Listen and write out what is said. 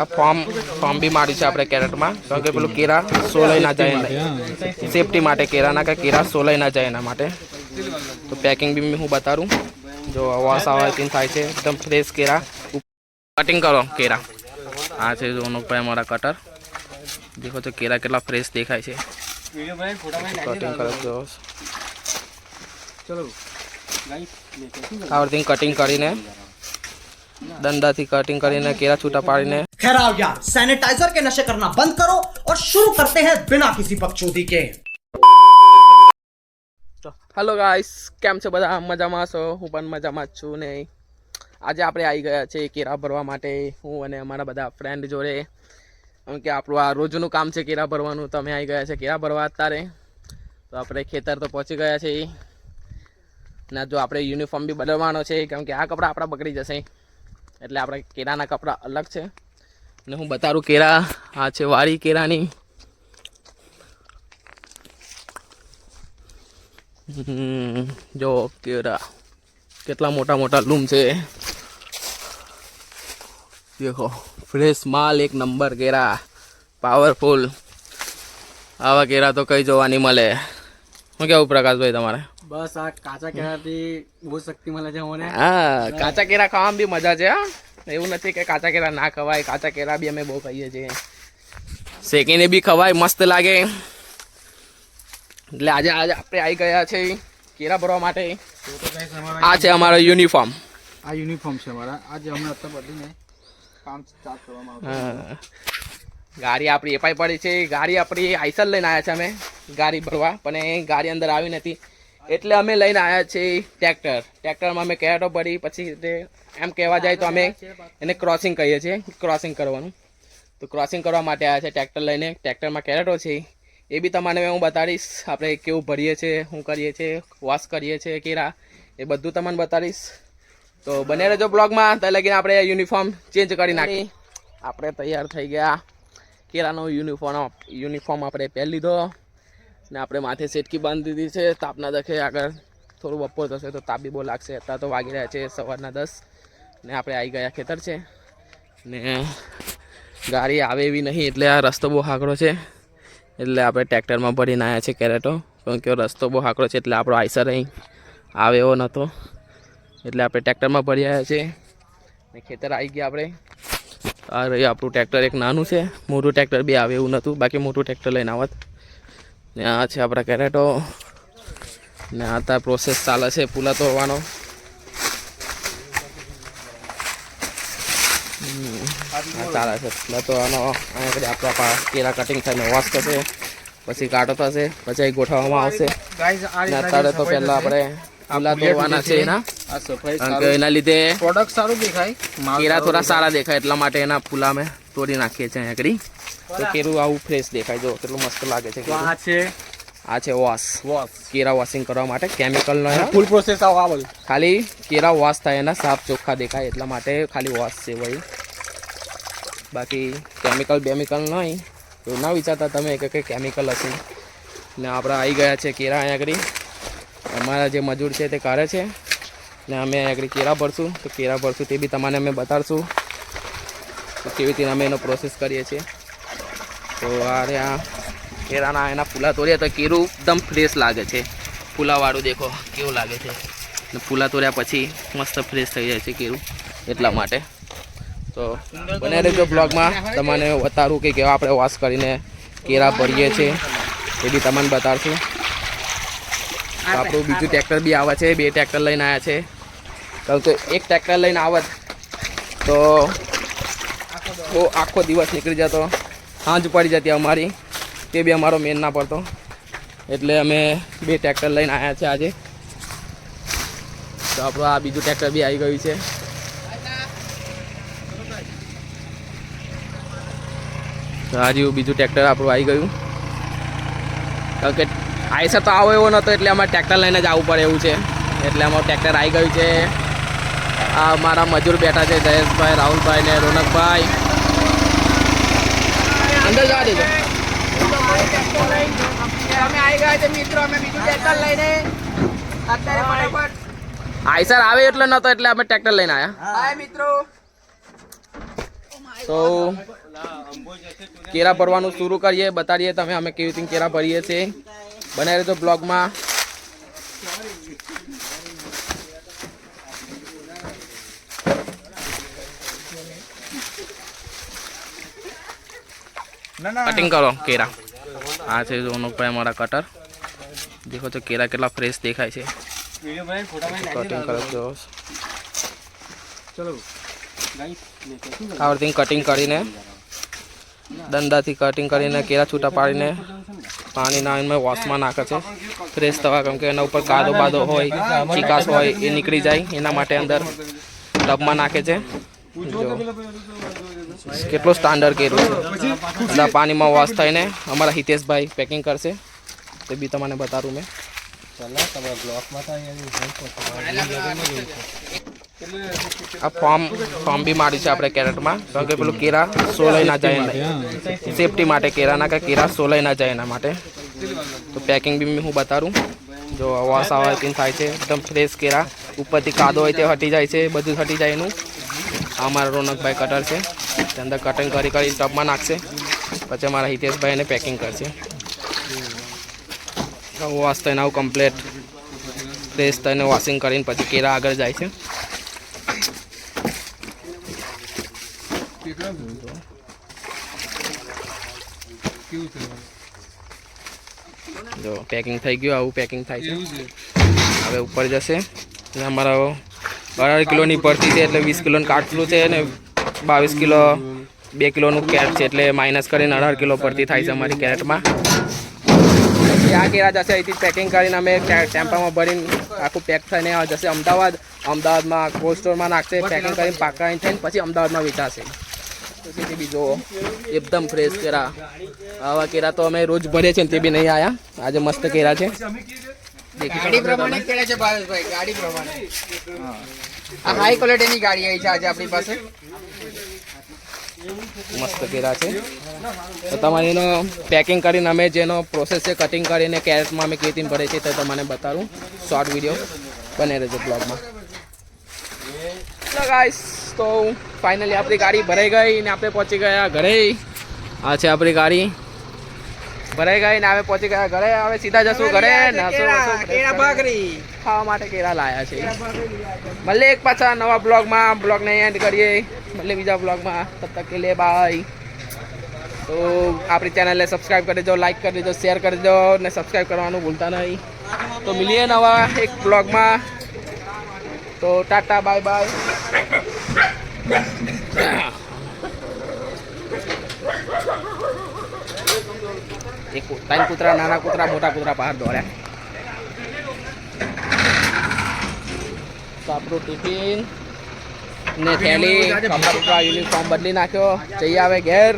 આ form form બી માર્યું છે આપણે કેરેટમાં. કારણ કે પેલું કેરા સોલાઈ ના જાય એના. સેફટી માટે કેરાના કે કેરા સોલાઈ ના જાય એના માટે. તો પેકિંગ બી હું બતાડું. જો વોશ આવે તીન થાય છે. એકદમ ફ્રેશ કેરા. કટિંગ કરો કેરા. આ છે જોનો અનુપભાઈ મારા કટર દેખો તો કેરા કેટલા ફ્રેશ દેખાય છે. કટિંગ કરો જો. આ રીતે કટિંગ કરીને દંડાથી કટિંગ કરીને કેરા છૂટા પાડીને खैर आओ यार सैनिटाइजर के नशे करना बंद करो और शुरू करते हैं बिना किसी बकचोदी के હેલો ગાઈસ કેમ છો બધા મજામાં છો હું પણ મજામાં જ છું ને આજે આપણે આવી ગયા છે કેરા ભરવા માટે હું અને અમારા બધા ફ્રેન્ડ જોડે કેમ કે આપણું આ રોજનું કામ છે કેરા ભરવાનું તો અમે આવી ગયા છે કેરા ભરવા અત્યારે તો આપણે ખેતર તો પહોંચી ગયા છે ના જો આપણે યુનિફોર્મ બી બદલવાનો છે કેમ કે આ કપડાં આપણા બગડી જશે એટલે આપણે કેરાના કપડાં અલગ છે. અને હું બતાડું કેરા, આ છે વાળી કેરાની. જો કેરા, કેટલા મોટા મોટા લૂમ છે. દેખો ફ્રેશ માલ એક નંબર કેરા પાવરફુલ આવા કેરા તો કઈ જોવાની મળે. શું કેવું પ્રકાશભાઈ તમારે? બસ આ કાચા કેળાથી બહુ શક્તિ મળે છે મને. હા કાચા કેરા ખાવામાં બી મજા છે હા. એવું નથી કે કાચા કેરા ના ખવાય કાચા કેરા બી અમે બહુ ખાઈએ છીએ. શેકીને બી ખવાય મસ્ત લાગે. એટલે આજે આજે આપણે આવી ગયા છે કેરા ભરવા માટે. આ છે અમારો યુનિફોર્મ. આ યુનિફોર્મ છે અમારા. આજે હમણાં અત્યારે બદલીને કામ સ્ટાર્ટ કરવામાં આવ્યું હા. ગાડી આપણી એપાઈ પડી છે. ગાડી આપણી આઈસર લઈને આવ્યા છે અમે. ગાડી ભરવા, પણ એ ગાડી અંદર આવી નથી એટલે અમે લઈને આવ્યા છીએ ટ્રેક્ટર. ટ્રેક્ટરમાં અમે કેરેટો ભરી પછી એમ કહેવા જાય તો અમે એને ક્રોસિંગ કહીએ છીએ ક્રોસિંગ કરવાનું. તો ક્રોસિંગ કરવા માટે આવ્યા છે ટ્રેક્ટર લઈને. ટ્રેક્ટરમાં કેરેટો છે, એ બી તમને હું બતાડીશ. આપણે કેવું ભરીએ છીએ શું કરીએ છીએ વોશ કરીએ છીએ કેરા, એ બધું તમને બતાડીશ. તો બને રહેજો બ્લોગમાં. ત્યાં લગીને આપણે યુનિફોર્મ ચેન્જ કરી નાખી આપણે તૈયાર થઈ ગયા. કેરાનો યુનિફોર્મ યુનિફોર્મ આપણે પહેરી લીધો. ને આપણે માથે સેટકી બાંધી દીધી છે. તાપના દખે આગળ થોડું બપોર થશે તો તાપ બહુ લાગશે. અત્યારે તો વાગી રહ્યા છે સવારના દસ ને આપણે આવી ગયા ખેતર છે. ને ગાડી આવે એવી નહીં, એટલે આ રસ્તો બહુ હાકડો છે. એટલે આપણે ટ્રેક્ટરમાં ભરીને આવ્યા છે કેરેટો. કારણ કે રસ્તો બહુ હાકડો છે, એટલે આપણો આઈસર અહીં આવે એવો નહોતો. એટલે આપણે ટ્રેક્ટરમાં ભરી આવ્યા છે ને ખેતર આવી ગયા આપણે. આ રહ્યું આપણું ટ્રેક્ટર એક નાનું છે. મોટું ટ્રેક્ટર બી આવે એવું નહોતું. બાકી મોટું ટ્રેક્ટર લઈને આવત. ને આ છે આપણા કેરેટો. ને આ ત્યાં પ્રોસેસ ચાલે છે પુલા તોડવાનો. ચાલે છે પુલા તોડવાનો. અહીંયા આગળ આપણા કેરા કટિંગ થઈને વોશ થશે પછી કાઢો થશે પછી ગોઠવવામાં આવશે. ને અત્યારે તો પહેલાં આપણે છે એના. લીધે પ્રોડક્ટ સારું દેખાય કેરા થોડા સારા દેખાય એટલા માટે એના ફૂલા અમે તોડી નાખીએ છીએ અહીંયા આગળ તો કેરું આવું ફ્રેશ દેખાય. જો કેટલું મસ્ત લાગે છે આ છે આ છે વોશ વોશ કેરા વોશિંગ કરવા માટે કેમિકલ નો ફૂલ પ્રોસેસ આવો આ ખાલી કેરા વોશ થાય એના સાફ ચોખ્ખા દેખાય એટલા માટે ખાલી વોશ છે ભાઈ. બાકી કેમિકલ બેમિકલ નહીં. તો ના વિચારતા તમે કે કેમિકલ હશે. ને આપણે આવી ગયા છે કેરા અહીંયા આગળ અમારા જે મજૂર છે તે કરે છે. ને અમે આગળ કેરા ભરશું. તો કેરા ભરશું તે બી તમને અમે બતાડશું. તો કેવી રીતે અમે એનો પ્રોસેસ કરીએ છીએ. તો આ રે આ કેરાના એના ફૂલા તોડ્યા તો કેરું એકદમ ફ્રેશ લાગે છે. ફૂલાવાળું દેખો કેવું લાગે છે. ને ફૂલા તોડ્યા પછી મસ્ત ફ્રેશ થઈ જાય છે કેરું એટલા માટે. તો બને રહેજો બ્લોગમાં તમને બતાડું કે કેવા આપણે વોશ કરીને કેરા ભરીએ છીએ. એ બી તમને બતાડશું. આપણું બીજું ટ્રેક્ટર બી આવે છે બે ટ્રેક્ટર લઈને આવ્યા છે. કારણ કે એક ટ્રેક્ટર લઈને આવત તો બહુ આખો દિવસ નીકળી જતો. સાંજ પડી જતી અમારી તે બી અમારો મેન ના પડતો. એટલે અમે બે ટ્રેક્ટર લઈને આવ્યા છે આજે. તો આપણું આ બીજું ટ્રેક્ટર બી આવી ગયું છે. તો આજે બીજું ટ્રેક્ટર આપણું આવી ગયું. કારણ કે આઈસર તો આવો એવો નહોતો, એટલે અમારે ટ્રેક્ટર લઈને જ આવવું પડે એવું છે. એટલે અમારું ટ્રેક્ટર આવી ગયું છે. આ મારા મજૂર બેઠા છે, જયેશભાઈ, રાહુલભાઈ ને રોનકભાઈ. અંદર જવા દેજો. આઈસર આવે એટલે નહોતો, એટલે અમે ટ્રેક્ટર લઈને આવ્યા તો કેરા ભરવાનું શરૂ કરીએ, બતાડીએ તમે અમે કેવી રીતે કેરા ભરીએ છીએ. બનાવી રહેજો બ્લોગમાં. કટિંગ કરો કેરા. આ છે રોનકભાઈ મારા કટર દેખો તો કેરા કેટલા ફ્રેશ દેખાય છે. કટિંગ કરો જો. ચલો આ કટિંગ કરીને દંડાથી કટિંગ કરીને કેરા છૂટા પાડીને પાણીના એમાં વોશમાં નાખે છે. ફ્રેશ થવા કેમ કે એના ઉપર કાદો બાદો હોય ચીકાશ હોય, એ નીકળી જાય. એના માટે અંદર ટબમાં નાખે છે. કેટલો સ્ટાન્ડર્ડ કર્યું છે. બધા પાણીમાં વોશ થઈને અમારા હિતેશભાઈ પેકિંગ કરશે. તે બી તમને બતાવું મેં. આ ફોર્મ ફોર્મ બી મારી છે આપણે કેરેટમાં. કારણ કે પેલું કેરા સોલાઈ ના જાય સેફટી માટે કેરાના કે કેરા સોલાઈ ના જાય એના માટે. તો પેકિંગ બી હું બતાવું જો અવાસ આવે તે થાય છે, એકદમ ફ્રેશ કેરા. ઉપરથી કાદો હોય તે હટી જાય છે, બધું હટી જાય એનું. આ મારા રોનકભાઈ કટર છે. તે અંદર કટિંગ કરી કરી ટબમાં નાખશે. પછી અમારા હિતેશભાઈ એને પેકિંગ કરશે. વોશ થઈને આવું કમ્પ્લેટ ફ્રેશ થઈને વોશિંગ કરીને પછી કેરા આગળ જાય છે. કેવું છે જો પેકિંગ થઈ ગયું આવું પેકિંગ થાય છે. હવે ઉપર જશે. અને અમારા અઢાર કિલોની ભરતી છે એટલે વીસ કિલોનું કાટલું છે અને બાવીસ કિલો બે કિલોનું કેરેટ છે એટલે માઇનસ કરીને અઢાર કિલો ભરતી થાય છે અમારી કેરેટમાં. ક્યાં આ કેરા જશે અહીંથી પેકિંગ કરીને અમે ટેમ્પામાં ભરીને આખું પેક થઈને જશે. અમદાવાદ અમદાવાદમાં કોલ્ડ સ્ટોરમાં નાખશે પેકિંગ કરીને પાકડાઈને થઈને પછી અમદાવાદમાં વેચાશે. પછી એકદમ ફ્રેશ કેરા. આવા કેરા તો અમે રોજ ભરે છે ને તે બી નહીં આયા. આજે મસ્ત કેરા છે. ગાડી પ્રમાણે તમે. છે ભાવેશભાઈ ગાડી પ્રમાણે. આ હાઈ ક્વોલિટીની ગાડી આવી છે આજે આપણી પાસે. મસ્ત કેરા છે. તો તમારે એનો પેકિંગ કરીને અમે જેનો પ્રોસેસ છે કટિંગ કરીને કેરેટમાં અમે કેવી ભરે છે તે તમને બતાવું. શોર્ટ વીડિયો બને રહેજો બ્લોગમાં ગાઈસ તો ફાઇનલી આપણી ગાડી ભરાઈ ગઈ ને આપણે પહોંચી ગયા ઘરે. આ છે આપણી ગાડી. ભરાઈ ગઈ ને હવે પહોંચી ગયા ઘરે. હવે સીધા જશું ઘરે ખાવા માટે કેળા લાયા છે. મળે એક પાછા નવા બ્લોગમાં. બ્લોગને એન્ડ કરીએ. મળે બીજા બ્લોગમાં. તબ તક કે લે બાય તો આપણી ચેનલને સબસ્ક્રાઈબ કરી દેજો લાઈક કરી દેજો શેર કરી દેજો ને સબસ્ક્રાઈબ કરવાનું ભૂલતા નહીં. તો મિલીએ નવા એક બ્લોગમાં. તો ટાટા બાય બાય એક ત્રણ કૂતરા નાના કૂતરા મોટા કૂતરા બહાર દોડ્યા. તો આપણું ટિફિન ને થેલી કપડા યુનિફોર્મ બદલી નાખ્યો. જઈ આવે ઘેર.